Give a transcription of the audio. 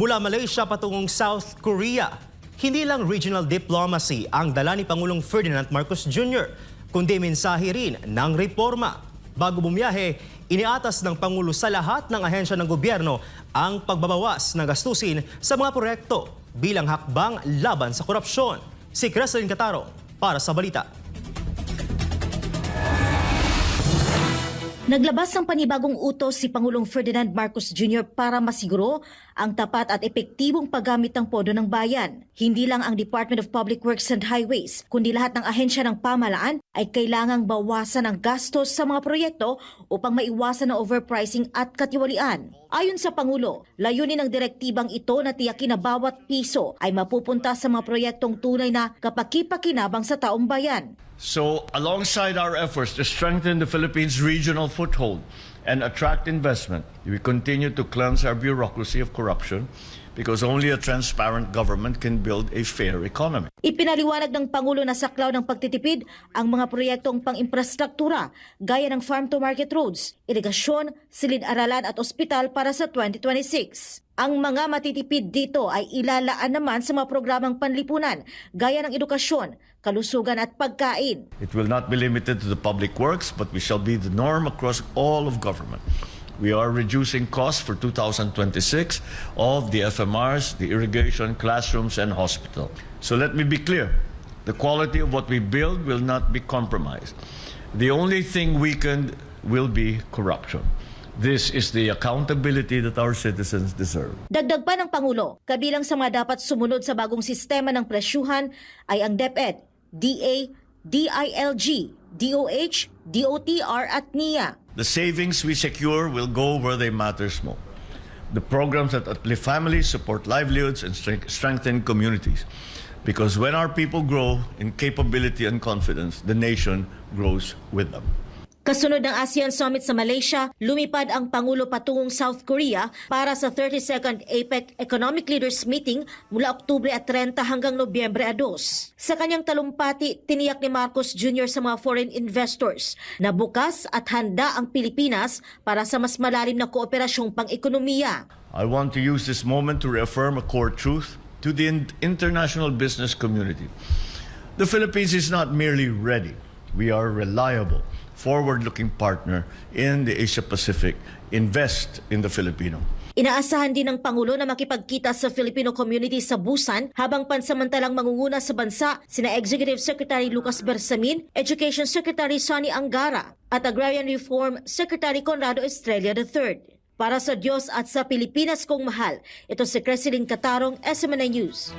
Mula Malaysia patungong South Korea, hindi lang regional diplomacy ang dala ni Pangulong Ferdinand Marcos Jr., kundi mensahe rin ng reforma. Bago bumiyahe, iniatas ng Pangulo sa lahat ng ahensya ng gobyerno ang pagbabawas ng gastusin sa mga proyekto bilang hakbang laban sa korupsyon. Si Creslin Cataro para sa balita. Naglabas ng panibagong utos si Pangulong Ferdinand Marcos Jr. para masiguro ang tapat at epektibong paggamit ng podo ng bayan. Hindi lang ang Department of Public Works and Highways, kundi lahat ng ahensya ng pamalaan ay kailangang bawasan ang gastos sa mga proyekto upang maiwasan ang overpricing at katiwalian. Ayon sa Pangulo, layunin ng direktibang ito na tiyakin na bawat piso ay mapupunta sa mga proyektong tunay na kapakipakinabang sa taong bayan. So, alongside our efforts to strengthen the Philippines' regional foothold and attract investment, we continue to cleanse our bureaucracy of corruption because only a transparent government can build a fair economy. Ipinaliwanag ng Pangulo na saklaw ng pagtitipid ang mga proyektong pang-infrastruktura gaya ng farm-to-market roads, irigasyon, silid-aralan at ospital para sa 2026. Ang mga matitipid dito ay ilalaan naman sa mga programang panlipunan gaya ng edukasyon, kalusugan at pagkain. It will not be limited to the public works, but we shall be the norm across all of government. We are reducing costs for 2026 of the FMRs, the irrigation, classrooms, and hospital. So let me be clear. The quality of what we build will not be compromised. The only thing weakened will be corruption. This is the accountability that our citizens deserve. Dagdag pa ng Pangulo, kabilang sa mga dapat sumunod sa bagong sistema ng presyuhan ay ang DepEd, DA, DILG, DOH, DOTR at NIA. The savings we secure will go where they matter most. The programs that uplift families, support livelihoods, and strengthen communities. Because when our people grow in capability and confidence, the nation grows with them. Kasunod ng ASEAN Summit sa Malaysia, lumipad ang Pangulo patungong South Korea para sa 32nd APEC Economic Leaders Meeting mula Oktubre at 30 hanggang Nobyembre a 2. Sa kanyang talumpati, tiniyak ni Marcos Jr. sa mga foreign investors na bukas at handa ang Pilipinas para sa mas malalim na kooperasyong pang-ekonomiya. I want to use this moment to reaffirm a core truth to the in- international business community. The Philippines is not merely ready, we are reliable, forward looking partner in the Asia Pacific. Invest in the Filipino. Inaasahan din ng Pangulo na makipagkita sa Filipino community sa Busan habang pansamantalang mangunguna sa bansa sina Executive Secretary Lucas Bersamin, Education Secretary Sonny Angara at Agrarian Reform Secretary Conrado Estrella III. Para sa Diyos at sa Pilipinas kong mahal, ito si Cresilin Katarong, SMNA News.